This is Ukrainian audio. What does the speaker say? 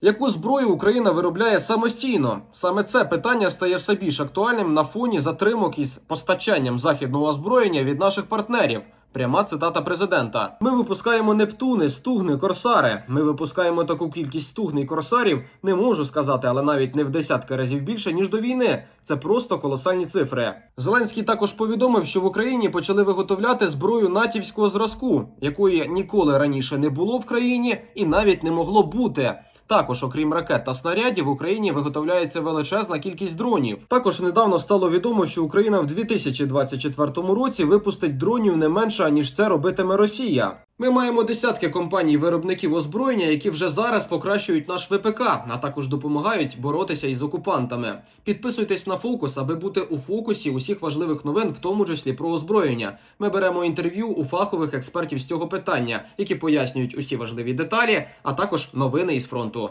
Яку зброю Україна виробляє самостійно? Саме це питання стає все більш актуальним на фоні затримок із постачанням західного озброєння від наших партнерів. Пряма цитата президента: Ми випускаємо Нептуни, стугни, корсари. Ми випускаємо таку кількість стугни і корсарів, не можу сказати, але навіть не в десятки разів більше ніж до війни. Це просто колосальні цифри. Зеленський також повідомив, що в Україні почали виготовляти зброю натівського зразку, якої ніколи раніше не було в країні і навіть не могло бути. Також, окрім ракет та снарядів, в Україні виготовляється величезна кількість дронів. Також недавно стало відомо, що Україна в 2024 році випустить дронів не менше ніж це робитиме Росія. Ми маємо десятки компаній виробників озброєння, які вже зараз покращують наш ВПК, а також допомагають боротися із окупантами. Підписуйтесь на фокус, аби бути у фокусі усіх важливих новин, в тому числі про озброєння. Ми беремо інтерв'ю у фахових експертів з цього питання, які пояснюють усі важливі деталі, а також новини із фронту.